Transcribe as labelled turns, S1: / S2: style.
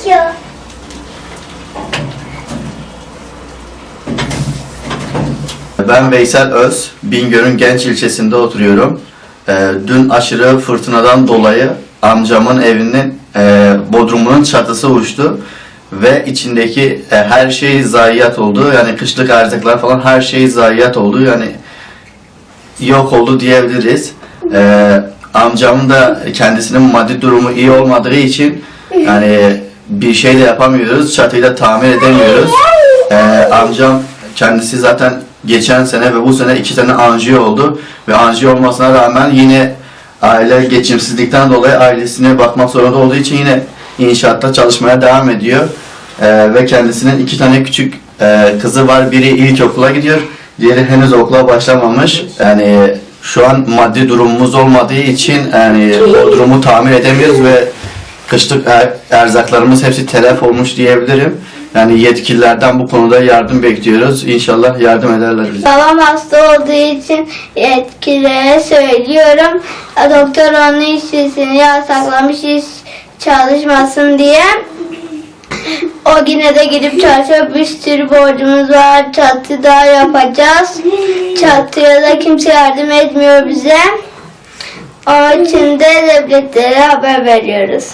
S1: Açıyor.
S2: Ben Veysel Öz, Bingöl'ün Genç ilçesinde oturuyorum. Ee, dün aşırı fırtınadan dolayı amcamın evinin e, bodrumunun çatısı uçtu ve içindeki e, her şey zayiat oldu. Yani kışlık erzaklar falan her şey zayiat oldu. Yani yok oldu diyebiliriz. Ee, amcamın da kendisinin maddi durumu iyi olmadığı için yani bir şey de yapamıyoruz. Çatıyı da tamir edemiyoruz. Ee, amcam kendisi zaten geçen sene ve bu sene iki tane anjiyo oldu. Ve anjiyo olmasına rağmen yine aile geçimsizlikten dolayı ailesine bakmak zorunda olduğu için yine inşaatta çalışmaya devam ediyor. Ee, ve kendisinin iki tane küçük e, kızı var. Biri ilkokula gidiyor. Diğeri henüz okula başlamamış. Yani şu an maddi durumumuz olmadığı için yani o durumu tamir edemiyoruz ve kışlık er- erzaklarımız hepsi telef olmuş diyebilirim. Yani yetkililerden bu konuda yardım bekliyoruz. İnşallah yardım ederler bize.
S1: Babam hasta olduğu için yetkililere söylüyorum. Doktor onun işçisini yasaklamış iş çalışmasın diye. O yine de gidip çalışıyor. Bir sürü borcumuz var. Çatı daha yapacağız. Çatıya da kimse yardım etmiyor bize. Onun için de devletlere haber veriyoruz.